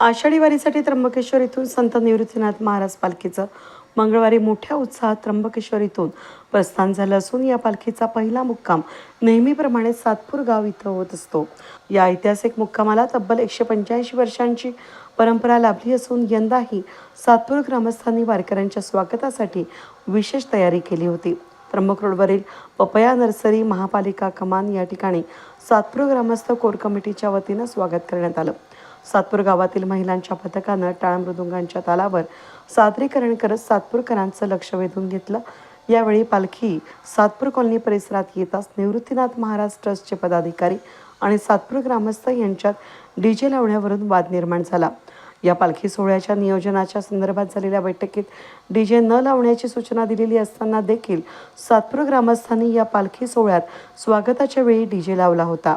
आषाढी वारीसाठी त्र्यंबकेश्वर इथून संत निवृत्तीनाथ महाराज पालखीचं मंगळवारी मोठ्या उत्साहात त्र्यंबकेश्वर इथून प्रस्थान झालं असून या पालखीचा पहिला मुक्काम नेहमीप्रमाणे सातपूर गाव इथं होत असतो. या ऐतिहासिक मुक्कामाला तब्बल एकशे पंच्याऐंशी वर्षांची परंपरा लाभली असून यंदाही सातपूर ग्रामस्थांनी वारकऱ्यांच्या स्वागतासाठी विशेष तयारी केली होती. त्र्यंबक रोडवरील पपया नर्सरी महापालिका कमान या ठिकाणी सातपूर ग्रामस्थ कोर कमिटीच्या वतीनं स्वागत करण्यात आलं. सातपूर गावातील महिलांच्या पथकानं टाळ मृदुंगांच्या तालावर सादरीकरण करत सातपूरकरांचं लक्ष वेधून घेतलं. यावेळी पालखी सातपूर कॉलनी परिसरात येताच निवृत्तीनाथ महाराज ट्रस्टचे पदाधिकारी आणि सातपूर ग्रामस्थ यांच्यात डीजे लावण्यावरून वाद निर्माण झाला. या पालखी सोहळ्याच्या नियोजनाच्या संदर्भात झालेल्या बैठकीत डीजे न लावण्याची सूचना दिलेली असताना देखील सातपूर ग्रामस्थांनी या पालखी सोहळ्यात स्वागताच्या वेळी डीजे लावला होता.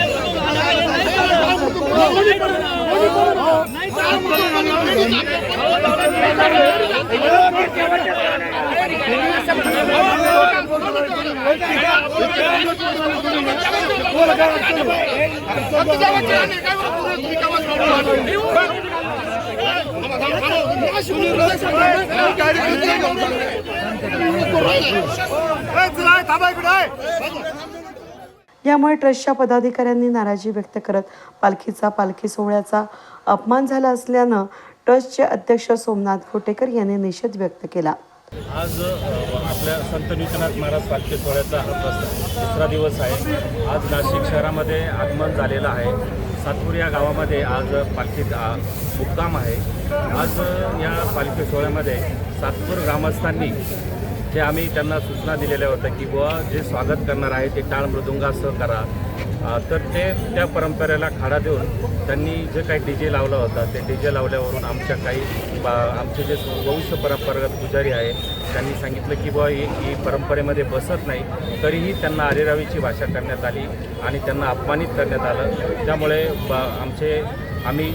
थांबा इकडे यामुळे ट्रस्टच्या पदाधिकाऱ्यांनी नाराजी व्यक्त करत पालखीचा पालखी सोहळ्याचा अपमान झाला असल्यानं ट्रस्टचे अध्यक्ष सोमनाथ घोटेकर यांनी निषेध व्यक्त केला. आज आपल्या संत निवृत्तीनाथ महाराज पालखी सोहळ्याचा हा तिसरा दिवस आहे. आज नाशिक शहरामध्ये आगमन झालेलं आहे. सातपूर या गावामध्ये आज पालखी मुक्काम आहे. आज या पालखी सोहळ्यामध्ये सातपूर ग्रामस्थांनी जे आम्ही त्यांना सूचना दिलेल्या होत्या की बुवा जे स्वागत करणार आहे ते टाळ मृदुंगासह करा तर ते त्या परंपरेला खाडा देऊन त्यांनी जे काही डी जे लावला होता ते डी जे लावल्यावरून आमच्या काही बा आमचे जे वंश परंपरागत पुजारी आहे त्यांनी सांगितलं की बुवा ही ही परंपरेमध्ये बसत नाही तरीही त्यांना अरेरावीची भाषा करण्यात आली आणि त्यांना अपमानित करण्यात आलं त्यामुळे बा आमचे आम्ही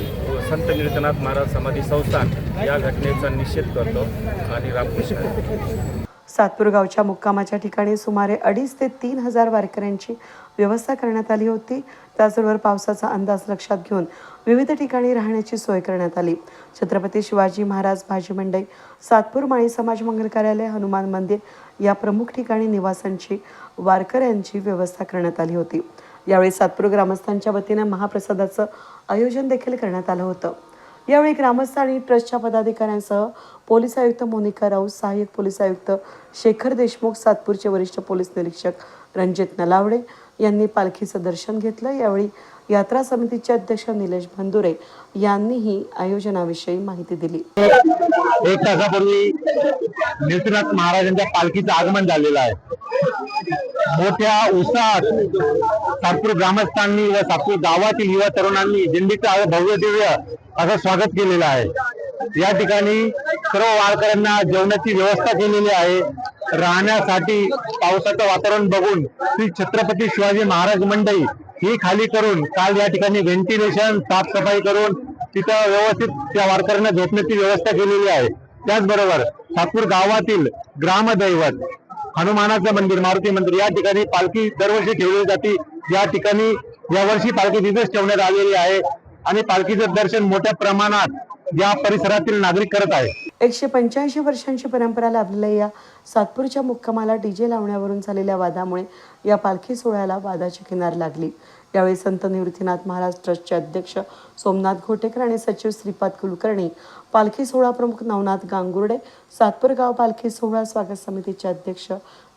संत निवृत्तनाथ महाराज समाधी संस्थान या घटनेचा निषेध करतो आणि रामकृष्ण हरी. सातपूर गावच्या मुक्कामाच्या ठिकाणी सुमारे अडीच ते तीन हजार वारकऱ्यांची व्यवस्था करण्यात आली होती. त्याचबरोबर पावसाचा अंदाज लक्षात घेऊन विविध ठिकाणी राहण्याची सोय करण्यात आली. छत्रपती शिवाजी महाराज भाजी मंडई सातपूर माळी समाज मंगल कार्यालय हनुमान मंदिर या प्रमुख ठिकाणी निवासांची वारकऱ्यांची व्यवस्था करण्यात आली होती. यावेळी सातपूर ग्रामस्थांच्या वतीनं महाप्रसादाचं आयोजन देखील करण्यात आलं होतं. यावेळी ग्रामस्थ आणि ट्रस्टच्या पदाधिकाऱ्यांसह पोलीस आयुक्त मोनिका राऊत सहाय्यक पोलीस आयुक्त शेखर देशमुख सातपूरचे वरिष्ठ पोलीस निरीक्षक रणजित नलावडे यांनी पालखीचं दर्शन घेतलं. यावेळी यात्रा समितीचे अध्यक्ष निलेश भंदुरे यांनीही आयोजनाविषयी माहिती दिली. एक तासापूर्वी निवृत्तीनाथ महाराजांच्या पालखीचं आगमन झालेलं आहे. मोठ्या उत्साहात सातपूर ग्रामस्थांनी व सातपूर गावातील युवा तरुणांनी दिंडीचं भव्य दिव्य असं स्वागत केलेलं आहे. या ठिकाणी सर्व वारकऱ्यांना जेवणाची व्यवस्था केलेली आहे. राहण्यासाठी पावसाचं वातावरण बघून श्री छत्रपती शिवाजी महाराज मंडई ही खाली करून काल या ठिकाणी व्हेंटिलेशन साफसफाई करून तिथं व्यवस्थित त्या वारकऱ्यांना झोपण्याची व्यवस्था केलेली आहे. त्याचबरोबर सातपूर गावातील ग्रामदैवत हनुमानाचं मंदिर मारुती मंदिर या ठिकाणी पालखी दरवर्षी ठेवली जाते. या ठिकाणी यावर्षी पालखी तिथेच ठेवण्यात आलेली आहे. आणि पालखीचं दर्शन मोठ्या प्रमाणात या परिसरातील नागरिक करत आहे एकशे पंच्याऐंशी वर्षांची परंपरा लाभलेल्या या सातपूरच्या मुक्कामाला डीजे लावण्यावरून झालेल्या वादामुळे या पालखी सोहळ्याला वादाची किनार लागली. यावेळी संत निवृत्तीनाथ महाराज ट्रस्टचे अध्यक्ष सोमनाथ घोटेकर आणि सचिव श्रीपाद कुलकर्णी पालखी सोहळा प्रमुख नवनाथ गांगुर्डे सातपूर गाव पालखी सोहळा स्वागत समितीचे अध्यक्ष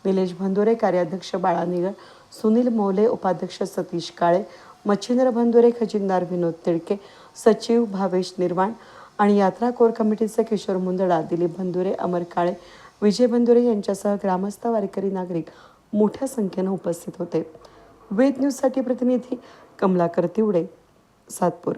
निलेश भंदोरे कार्याध्यक्ष बाळा निगर सुनील मोले उपाध्यक्ष सतीश काळे मच्छिंद्र भंदोरे खजिनदार विनोद तिडके सचिव भावेश निर्वाण आणि यात्रा कोर कमिटीचे किशोर मुंदडा दिलीप भंदुरे अमर काळे विजय भंदुरे यांच्यासह ग्रामस्थ वारकरी नागरिक मोठ्या संख्येनं उपस्थित होते. वेद न्यूजसाठी प्रतिनिधी कमलाकर तिवडे सातपूर.